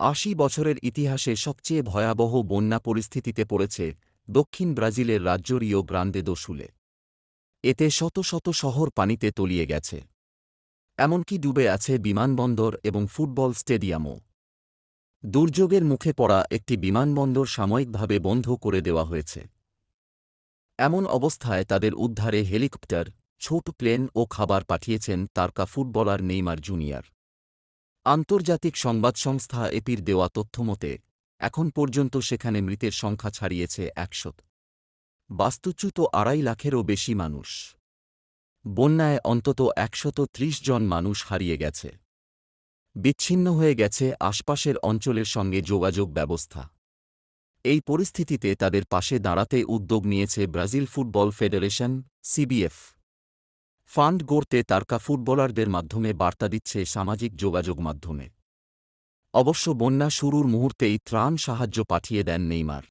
আশি বছরের ইতিহাসে সবচেয়ে ভয়াবহ বন্যা পরিস্থিতিতে পড়েছে দক্ষিণ ব্রাজিলের রাজ্য রিও গ্রান্দে দো সুলে। এতে শত শত শহর পানিতে তলিয়ে গেছে। এমনকি ডুবে আছে বিমানবন্দর এবং ফুটবল স্টেডিয়ামও। দুর্যোগের মুখে পড়া একটি বিমানবন্দর সাময়িকভাবে বন্ধ করে দেওয়া হয়েছে। এমন অবস্থায় তাদের উদ্ধারে হেলিকপ্টার, ছোট প্লেন ও খাবার পাঠিয়েছেন তারকা ফুটবলার নেইমার জুনিয়র। আন্তর্জাতিক সংবাদ সংস্থা এপির দেওয়া তথ্যমতে, এখন পর্যন্ত সেখানে মৃতের সংখ্যা ছাড়িয়েছে একশত বাস্তুচ্যুত আড়াই লাখেরও বেশি মানুষ। বন্যায় অন্তত একশত ত্রিশ জন মানুষ হারিয়ে গেছে। বিচ্ছিন্ন হয়ে গেছে আশপাশের অঞ্চলের সঙ্গে যোগাযোগ ব্যবস্থা। এই পরিস্থিতিতে তাদের পাশে দাঁড়াতে উদ্যোগ নিয়েছে Brazil football federation, CBF. Fund গড়তে তারকা ফুটবলারদের মাধ্যমে বার্তা দিচ্ছে সামাজিক যোগাযোগ মাধ্যমে। অবশ্য বন্যা শুরুর মুহূর্তেই ত্রাণ সাহায্য পাঠিয়ে দেন নেইমার।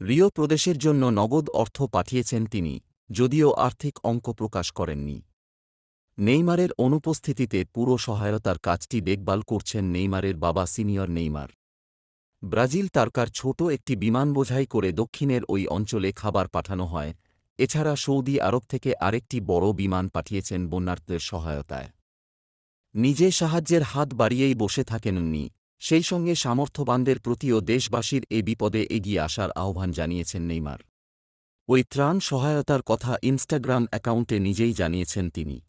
রিও প্রদেশের জন্য নগদ অর্থ পাঠিয়েছেন তিনি, যদিও আর্থিক অঙ্ক প্রকাশ করেননি। নেইমারের অনুপস্থিতিতে পুরো সহায়তার কাজটি দেখভাল করছেন নেইমারের বাবা সিনিয়র নেইমার। ব্রাজিল তারকার ছোট একটি বিমান বোঝাই করে দক্ষিণের ওই অঞ্চলে খাবার পাঠানো হয় এছাড়া সৌদি আরব থেকে আরেকটি বড় বিমান পাঠিয়েছেন বন্যার্থদের সহায়তায়। নিজে সাহায্যের হাত বাড়িয়েই বসে থাকেননি সেই সঙ্গে সামর্থ্যবানদের প্রতিও দেশবাসীর এ বিপদে এগিয়ে আসার আহ্বান জানিয়েছেন নেইমার। ওই ত্রাণ সহায়তার কথা ইনস্টাগ্রাম অ্যাকাউন্টে নিজেই জানিয়েছেন তিনি।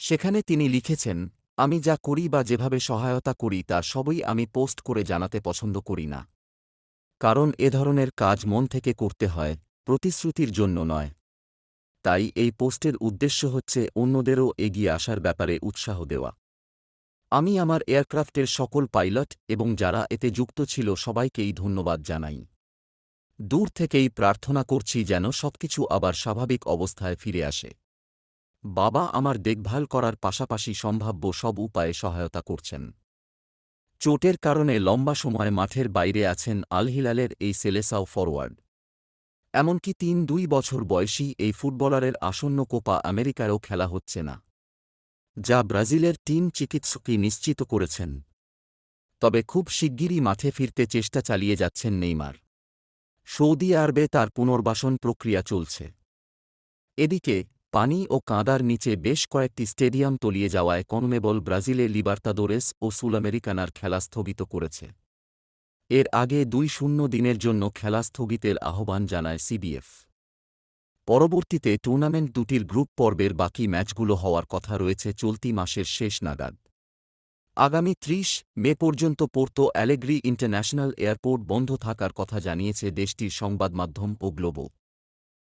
সেখানে তিনি লিখেছেন, আমি যা করি বা যেভাবে সহায়তা করি তা সবই আমি পোস্ট করে জানাতে পছন্দ করি না। কারণ এ ধরনের কাজ মন থেকে করতে হয় প্রতিশ্রুতির জন্য নয়। তাই এই পোস্টের উদ্দেশ্য হচ্ছে অন্যদেরও এগিয়ে আসার ব্যাপারে উৎসাহ দেওয়া। আমি আমার এয়ারক্রাফটের সকল পাইলট এবং যারা এতে যুক্ত ছিল সবাইকেই ধন্যবাদ জানাই। দূর থেকেই প্রার্থনা করছি যেন সবকিছু আবার স্বাভাবিক অবস্থায় ফিরে আসে। বাবা আমার দেখভাল করার পাশাপাশি সম্ভাব্য সব উপায়ে সহায়তা করছেন। চোটের কারণে লম্বা সময় মাঠের বাইরে আছেন আলহিলালের এই সেলেসাও ফরওয়ার্ড এমনকি তিন দুই বছর বয়সী এই ফুটবলারের আসন্ন কোপা আমেরিকায়ও খেলা হচ্ছে না, যা ব্রাজিলের টিম চিকিৎসকই নিশ্চিত করেছেন। তবে খুব শিগগিরই মাঠে ফিরতে চেষ্টা চালিয়ে যাচ্ছেন নেইমার। সৌদি আরবে তার পুনর্বাসন প্রক্রিয়া চলছে। এদিকে, পানি ও কাঁদার নিচে বেশ কয়েকটি স্টেডিয়াম তলিয়ে যাওয়ায় কনমেবল ব্রাজিলে লিবার্তাদোরেস ও সুলামেরিকানার খেলা স্থগিত করেছে। এর আগে দুই শূন্য দিনের জন্য খেলা স্থগিতের আহ্বান জানায় সিবিএফ। পরবর্তীতে টুর্নামেন্ট দুটির গ্রুপ পর্বের বাকি ম্যাচগুলো হওয়ার কথা রয়েছে চলতি মাসের শেষ নাগাদ। আগামী ত্রিশ মে পর্যন্ত পোর্তো অ্যালেগ্রি ইন্টারন্যাশনাল এয়ারপোর্ট বন্ধ থাকার কথা জানিয়েছে দেশটির সংবাদমাধ্যম ও গ্লোবো